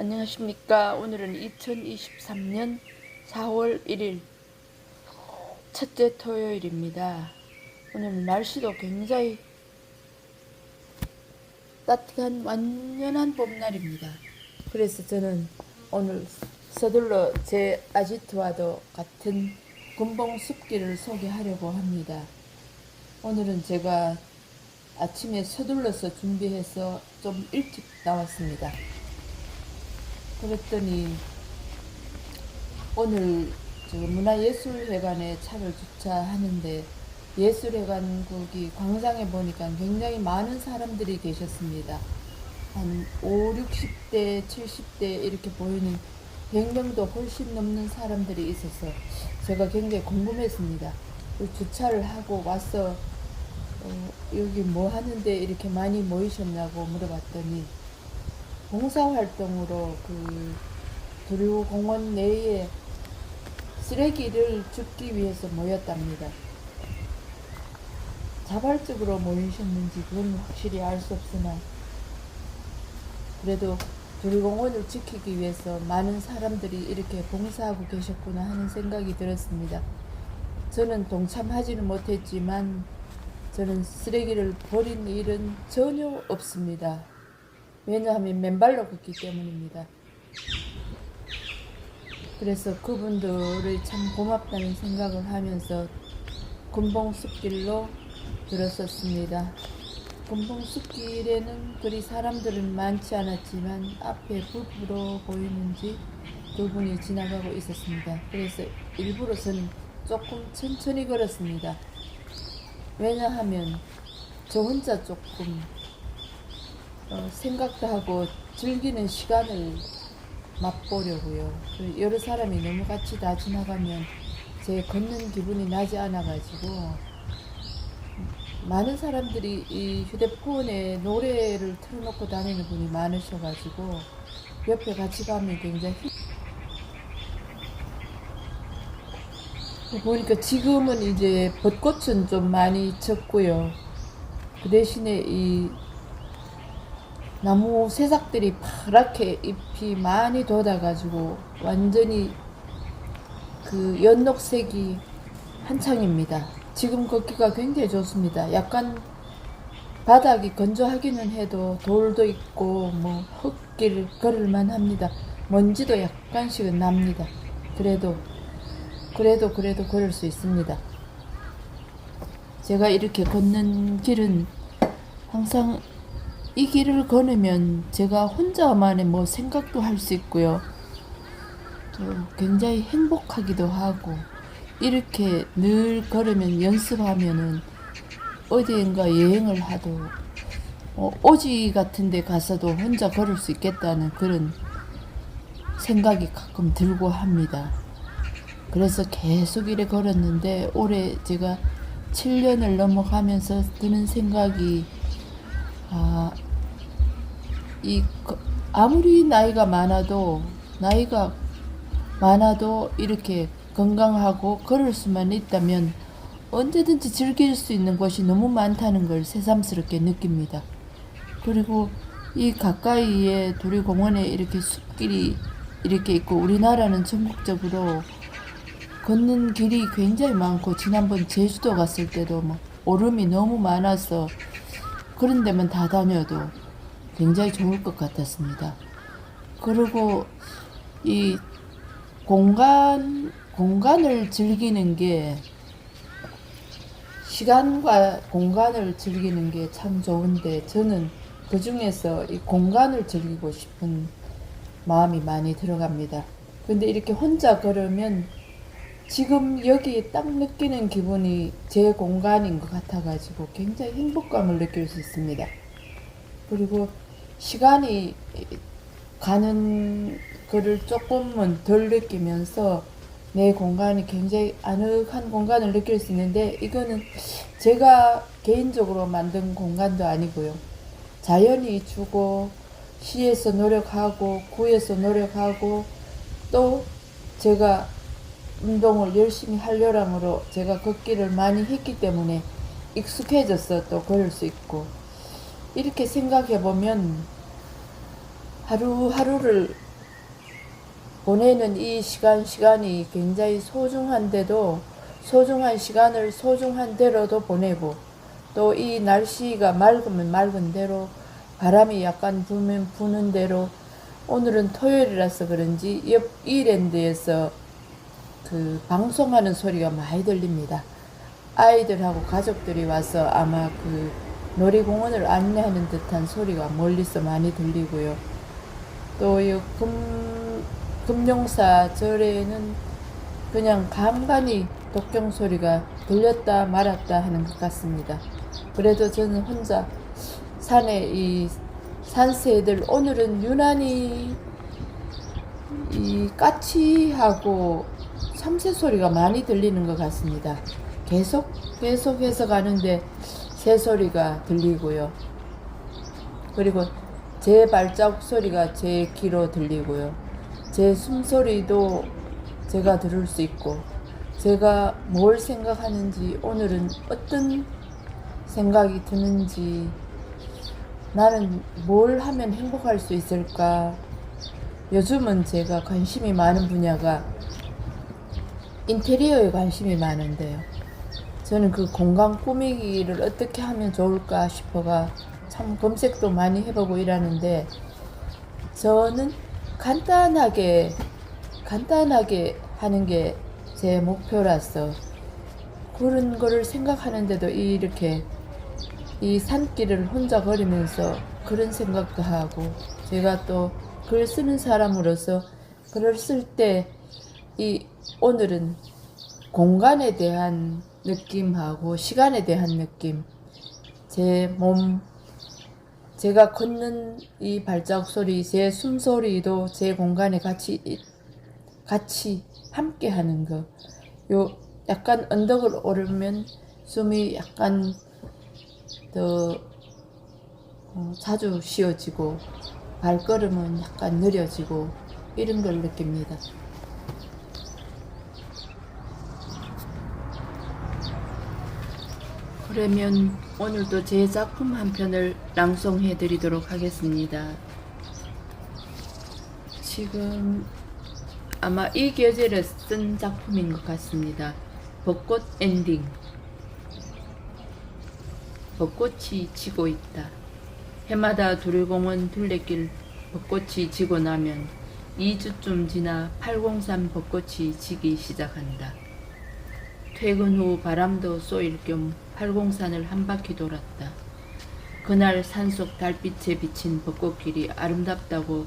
안녕하십니까. 오늘은 2023년 4월 1일 첫째 토요일입니다. 오늘 날씨도 굉장히 따뜻한 완연한 봄날입니다. 그래서 저는 오늘 서둘러 제 아지트와도 같은 군봉 숲길을 소개하려고 합니다. 오늘은 제가 아침에 서둘러서 준비해서 좀 일찍 나왔습니다. 그랬더니 오늘 저 문화예술회관에 차를 주차하는데 예술회관국이 광장에 보니까 굉장히 많은 사람들이 계셨습니다. 한 5, 60대, 70대 이렇게 보이는 100명도 훨씬 넘는 사람들이 있어서 제가 굉장히 궁금했습니다. 그 주차를 하고 와서 어, 여기 뭐 하는데 이렇게 많이 모이셨냐고 물어봤더니 봉사활동으로 그 두류 공원 내에 쓰레기를 줍기 위해서 모였답니다. 자발적으로 모이셨는지 그건 확실히 알 수 없으나 그래도 두류공원을 지키기 위해서 많은 사람들이 이렇게 봉사하고 계셨구나 하는 생각이 들었습니다. 저는 동참하지는 못했지만 저는 쓰레기를 버린 일은 전혀 없습니다. 왜냐하면 맨발로 걷기 때문입니다. 그래서 그분들이 참 고맙다는 생각을 하면서 군봉숲길로 들었었습니다. 군봉숲길에는 그리 사람들은 많지 않았지만 앞에 불부러 보이는지 두 분이 지나가고 있었습니다. 그래서 일부러 저는 조금 천천히 걸었습니다. 왜냐하면 저 혼자 조금 어, 생각도 하고 즐기는 시간을 맛보려고요. 그 여러 사람이 너무 같이 다 지나가면 제 걷는 기분이 나지 않아가지고 많은 사람들이 이 휴대폰에 노래를 틀어놓고 다니는 분이 많으셔가지고 옆에 같이 가면 굉장히 보니까 지금은 이제 벚꽃은 좀 많이 졌고요. 그 대신에 이 나무 새싹들이 파랗게 잎이 많이 돋아가지고 완전히 그 연녹색이 한창입니다. 지금 걷기가 굉장히 좋습니다. 약간 바닥이 건조하기는 해도 돌도 있고 뭐 흙길 걸을만 합니다. 먼지도 약간씩은 납니다. 그래도 그래도 그래도 걸을 수 있습니다. 제가 이렇게 걷는 길은 항상 이 길을 걸으면 제가 혼자만의 뭐 생각도 할 수 있고요. 또 굉장히 행복하기도 하고 이렇게 늘 걸으면 연습하면은 어디인가 여행을 하도 어, 오지 같은 데 가서도 혼자 걸을 수 있겠다는 그런 생각이 가끔 들고 합니다. 그래서 계속 이래 걸었는데 올해 제가 7년을 넘어가면서 드는 생각이 아, 이 거- 아무리 나이가 많아도 나이가 많아도 이렇게 건강하고 걸을 수만 있다면 언제든지 즐길 수 있는 곳이 너무 많다는 걸 새삼스럽게 느낍니다. 그리고 이 가까이에 도리 공원에 이렇게 숲길이 이렇게 있고 우리나라는 전국적으로 걷는 길이 굉장히 많고 지난번 제주도 갔을 때도 뭐 오름이 너무 많아서 그런 데만 다 다녀도 굉장히 좋을 것 같았습니다. 그리고 이 공간 공간을 즐기는 게 시간과 공간을 즐기는 게 참 좋은데 저는 그 중에서 이 공간을 즐기고 싶은 마음이 많이 들어갑니다. 근데 이렇게 혼자 걸으면 지금 여기 딱 느끼는 기분이 제 공간인 것 같아가지고 굉장히 행복감을 느낄 수 있습니다. 그리고 시간이 가는 거를 조금은 덜 느끼면서 내 공간이 굉장히 아늑한 공간을 느낄 수 있는데 이거는 제가 개인적으로 만든 공간도 아니고요. 자연이 주고 시에서 노력하고 구에서 노력하고 또 제가 운동을 열심히 할 요량으로 제가 걷기를 많이 했기 때문에 익숙해져서 또 걸을 수 있고 이렇게 생각해 보면 하루하루를 보내는 이 시간 시간이 굉장히 소중한데도 소중한 시간을 소중한 대로도 보내고 또 이 날씨가 맑으면 맑은 대로 바람이 약간 불면 부는 대로 오늘은 토요일이라서 그런지 옆 이랜드에서 그 방송하는 소리가 많이 들립니다. 아이들하고 가족들이 와서 아마 그 놀이공원을 안내하는 듯한 소리가 멀리서 많이 들리고요. 또이 금, 금룡사 절에는 그냥 간간히 독경 소리가 들렸다 말았다 하는 것 같습니다. 그래도 저는 혼자 산에 이 산새들 오늘은 유난히 이 까치하고 참새 소리가 많이 들리는 것 같습니다. 계속 계속해서 가는데 새 소리가 들리고요. 그리고 제 발자국 소리가 제 귀로 들리고요. 제 숨소리도 제가 들을 수 있고 제가 뭘 생각하는지 오늘은 어떤 생각이 드는지 나는 뭘 하면 행복할 수 있을까 요즘은 제가 관심이 많은 분야가 인테리어에 관심이 많은데요. 저는 그 공간 꾸미기를 어떻게 하면 좋을까 싶어가 참 검색도 많이 해보고 이러는데 저는 간단하게 간단하게 하는 게 제 목표라서 그런 거를 생각하는데도 이렇게 이 산길을 혼자 걸으면서 그런 생각도 하고 제가 또 글 쓰는 사람으로서 글을 쓸 때 이 오늘은 공간에 대한 느낌하고 시간에 대한 느낌 제 몸 제가 걷는 이 발자국 소리 제 숨소리도 제 공간에 같이 이- 같이 함께 하는 거. 요 약간 언덕을 오르면 숨이 약간 더 어, 자주 쉬어지고 발걸음은 약간 느려지고 이런 걸 느낍니다. 그러면 오늘도 제 작품 한 편을 낭송해 드리도록 하겠습니다. 지금 아마 이 계절에 쓴 작품인 것 같습니다. 벚꽃 엔딩. 벚꽃이 지고 있다. 해마다 두리공원 둘레길 벚꽃이 지고 나면 2주쯤 지나 803 벚꽃이 지기 시작한다. 퇴근 후 바람도 쏘일 겸 803을 한 바퀴 돌았다. 그날 산속 달빛에 비친 벚꽃길이 아름답다고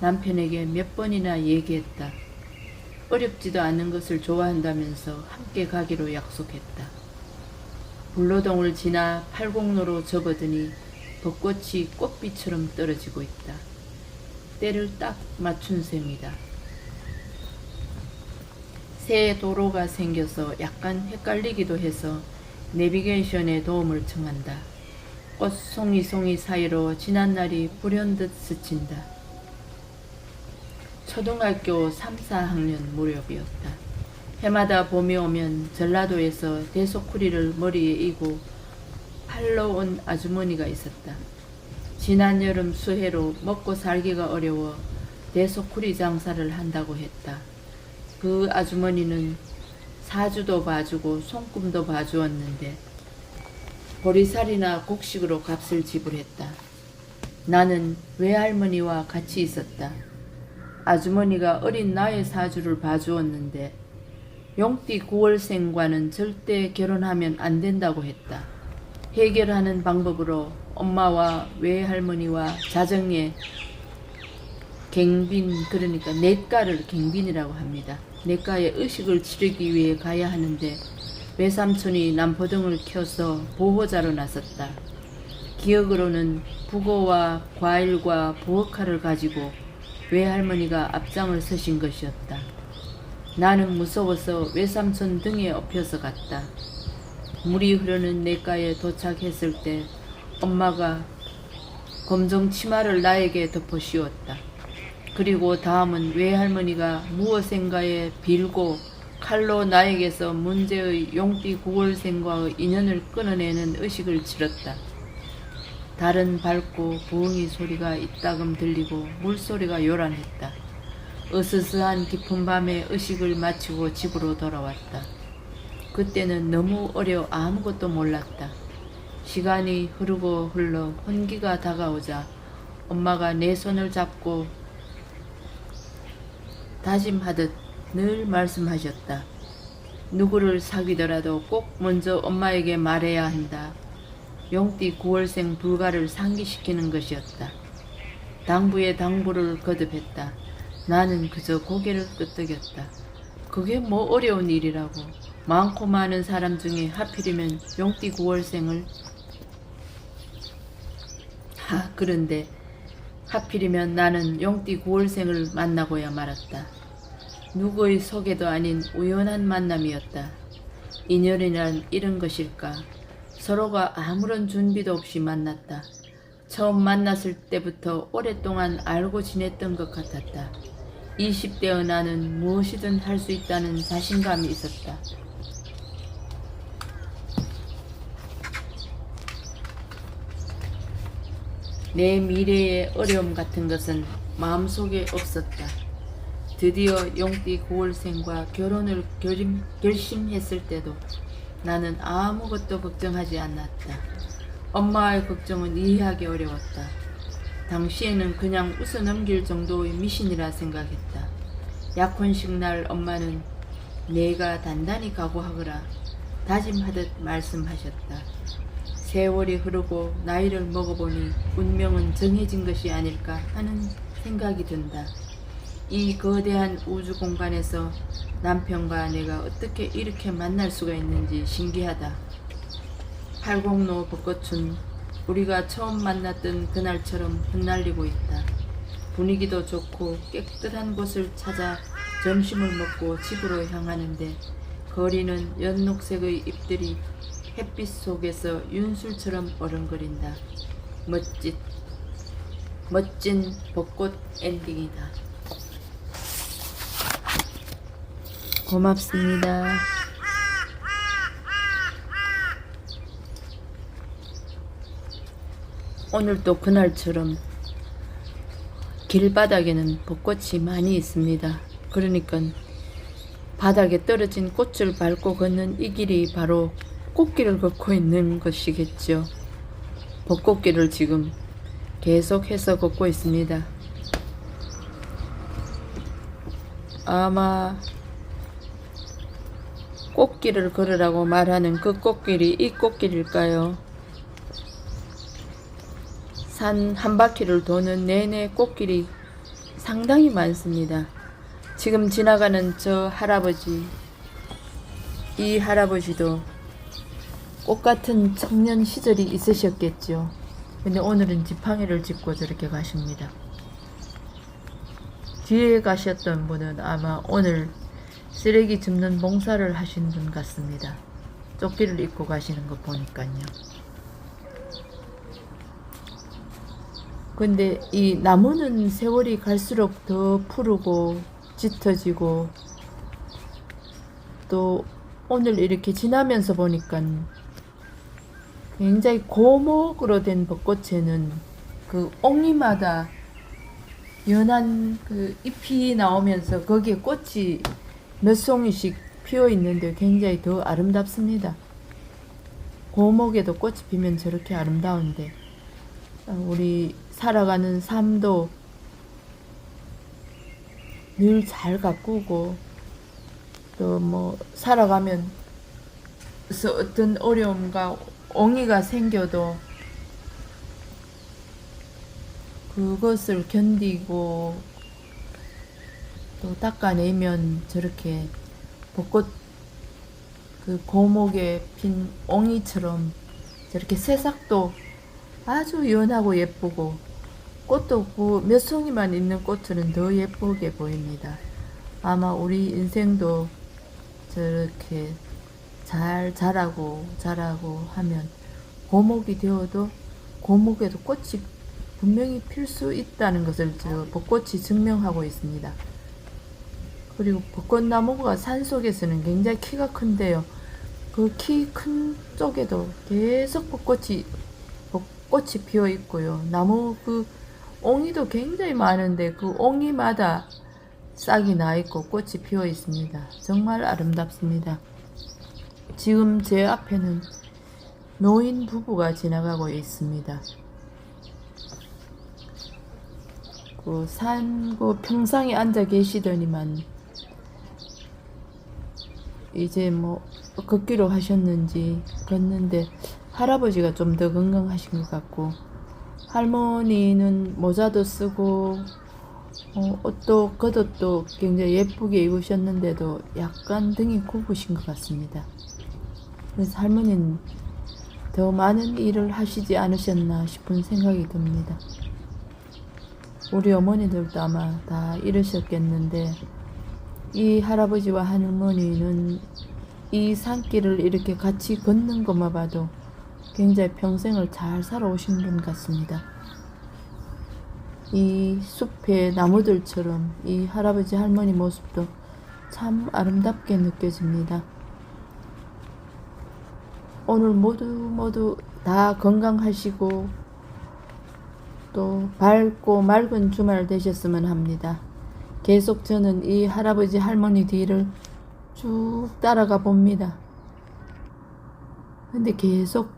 남편에게 몇 번이나 얘기했다. 어렵지도 않은 것을 좋아한다면서 함께 가기로 약속했다. 불로동을 지나 팔공로로 접어드니 벚꽃이 꽃비처럼 떨어지고 있다. 때를 딱 맞춘 셈이다. 새 도로가 생겨서 약간 헷갈리기도 해서 내비게이션에 도움을 청한다. 꽃 송이송이 사이로 지난 날이 불현듯 스친다. 초등학교 3, 4학년 무렵이었다. 해마다 봄이 오면 전라도에서 대소쿠리를 머리에 이고 팔러 온 아주머니가 있었다. 지난 여름 수해로 먹고 살기가 어려워 대소쿠리 장사를 한다고 했다. 그 아주머니는 사주도 봐주고 손금도 봐주었는데 보리살이나 곡식으로 값을 지불했다. 나는 외할머니와 같이 있었다. 아주머니가 어린 나의 사주를 봐주었는데 용띠 9월생과는 절대 결혼하면 안 된다고 했다. 해결하는 방법으로 엄마와 외할머니와 자정에 갱빈 그러니까 냇가를 갱빈이라고 합니다. 냇가에 의식을 치르기 위해 가야 하는데 외삼촌이 남포등을 켜서 보호자로 나섰다. 기억으로는 북어와 과일과 부엌칼을 가지고 외할머니가 앞장을 서신 것이었다. 나는 무서워서 외삼촌 등에 엎여서 갔다. 물이 흐르는 냇가에 도착했을 때 엄마가 검정 치마를 나에게 덮어 씌웠다. 그리고 다음은 외할머니가 무엇인가에 빌고 칼로 나에게서 문제의 용띠 구월생과의 인연을 끊어내는 의식을 치렀다. 달은 밝고 부엉이 소리가 이따금 들리고 물소리가 요란했다. 으스스한 깊은 밤에 의식을 마치고 집으로 돌아왔다. 그때는 너무 어려 아무것도 몰랐다. 시간이 흐르고 흘러 혼기가 다가오자 엄마가 내 손을 잡고 다짐하듯 늘 말씀하셨다. 누구를 사귀더라도 꼭 먼저 엄마에게 말해야 한다. 용띠 9월생 불가를 상기시키는 것이었다. 당부에 당부를 거듭했다. 나는 그저 고개를 끄덕였다. 그게 뭐 어려운 일이라고. 많고 많은 사람 중에 하필이면 용띠 9월생을 하, 그런데 하필이면 나는 용띠 9월생을 만나고야 말았다. 누구의 소개도 아닌 우연한 만남이었다. 인연이란 이런 것일까? 서로가 아무런 준비도 없이 만났다. 처음 만났을 때부터 오랫동안 알고 지냈던 것 같았다. 20대의 나는 무엇이든 할 수 있다는 자신감이 있었다. 내 미래의 어려움 같은 것은 마음속에 없었다. 드디어 용띠 9월생과 결혼을 결임, 결심했을 때도 나는 아무것도 걱정하지 않았다. 엄마의 걱정은 이해하기 어려웠다. 당시에는 그냥 웃어 넘길 정도의 미신이라 생각했다. 약혼식 날 엄마는 내가 단단히 각오하거라 다짐하듯 말씀하셨다. 세월이 흐르고 나이를 먹어보니 운명은 정해진 것이 아닐까 하는 생각이 든다. 이 거대한 우주 공간에서 남편과 내가 어떻게 이렇게 만날 수가 있는지 신기하다. 팔공로 벚꽃은 우리가 처음 만났던 그날처럼 흩날리고 있다. 분위기도 좋고 깨끗한 곳을 찾아 점심을 먹고 집으로 향하는데 거리는 연녹색의 잎들이 햇빛 속에서 윤술처럼 어른거린다. 멋진, 멋진 벚꽃 엔딩이다. 고맙습니다. 오늘도 그날처럼 길바닥에는 벚꽃이 많이 있습니다. 그러니까 바닥에 떨어진 꽃을 밟고 걷는 이 길이 바로 꽃길을 걷고 있는 것이겠죠. 벚꽃길을 지금 계속해서 걷고 있습니다. 아마 꽃길을 걸으라고 말하는 그 꽃길이 이 꽃길일까요? 산 한 바퀴를 도는 내내 꽃길이 상당히 많습니다. 지금 지나가는 저 할아버지, 이 할아버지도 꽃 같은 청년 시절이 있으셨겠죠. 근데 오늘은 지팡이를 짚고 저렇게 가십니다. 뒤에 가셨던 분은 아마 오늘 쓰레기 줍는 봉사를 하신 분 같습니다. 조끼를 입고 가시는 거 보니까요. 근데 이 나무는 세월이 갈수록 더 푸르고 짙어지고 또 오늘 이렇게 지나면서 보니까 굉장히 고목으로 된 벚꽃에는 그 옹이마다 연한 그 잎이 나오면서 거기에 꽃이 몇 송이씩 피어 있는데 굉장히 더 아름답습니다. 고목에도 꽃이 피면 저렇게 아름다운데 어, 우리 살아가는 삶도 늘 잘 가꾸고 또 뭐 살아가면 서 어떤 어려움과 옹이가 생겨도 그것을 견디고 또 닦아내면 저렇게 벚꽃 그 고목에 핀 옹이처럼 저렇게 새싹도 아주 연하고 예쁘고 꽃도 그 몇 송이만 있는 꽃들은 더 예쁘게 보입니다. 아마 우리 인생도 저렇게 잘 자라고 자라고 하면 고목이 되어도 고목에도 꽃이 분명히 필 수 있다는 것을 저 벚꽃이 증명하고 있습니다. 그리고 벚꽃나무가 산 속에서는 굉장히 키가 큰데요. 그 키 큰 쪽에도 계속 벚꽃이 벚꽃이 피어 있고요. 나무 그 옹이도 굉장히 많은데 그 옹이마다 싹이 나 있고 꽃이 피어 있습니다. 정말 아름답습니다. 지금 제 앞에는 노인 부부가 지나가고 있습니다. 그 산, 그 평상에 앉아 계시더니만 이제 뭐 걷기로 하셨는지 걷는데 할아버지가 좀 더 건강하신 것 같고 할머니는 모자도 쓰고 어, 옷도 겉옷도 굉장히 예쁘게 입으셨는데도 약간 등이 굽으신 것 같습니다. 그래서 할머니는 더 많은 일을 하시지 않으셨나 싶은 생각이 듭니다. 우리 어머니들도 아마 다 이러셨겠는데 이 할아버지와 할머니는 이 산길을 이렇게 같이 걷는 것만 봐도 굉장히 평생을 잘 살아오신 분 같습니다. 이 숲의 나무들처럼 이 할아버지 할머니 모습도 참 아름답게 느껴집니다. 오늘 모두 모두 다 건강하시고 또 밝고 맑은 주말 되셨으면 합니다. 계속 저는 이 할아버지 할머니 뒤를 쭉 따라가 봅니다. 근데 계속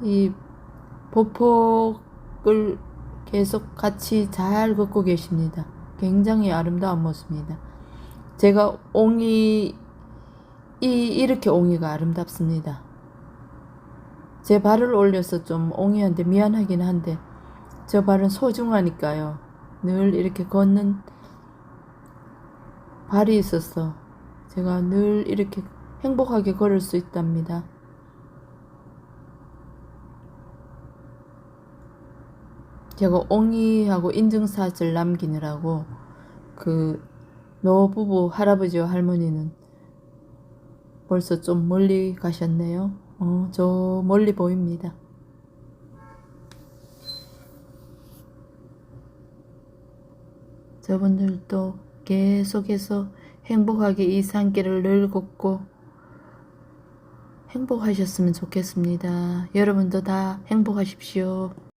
이 보폭을 계속 같이 잘 걷고 계십니다. 굉장히 아름다운 모습입니다. 제가 옹이 이 이렇게 옹이가 아름답습니다. 제 발을 올려서 좀 옹이한테 미안하긴 한데 저 발은 소중하니까요. 늘 이렇게 걷는 발이 있어서 제가 늘 이렇게 행복하게 걸을 수 있답니다. 제가 옹이하고 인증사진을 남기느라고 그 노부부 할아버지와 할머니는 벌써 좀 멀리 가셨네요. 어, 저 멀리 보입니다. 저분들도 계속해서 행복하게 이 산길을 늘 걷고 행복하셨으면 좋겠습니다. 여러분도 다 행복하십시오.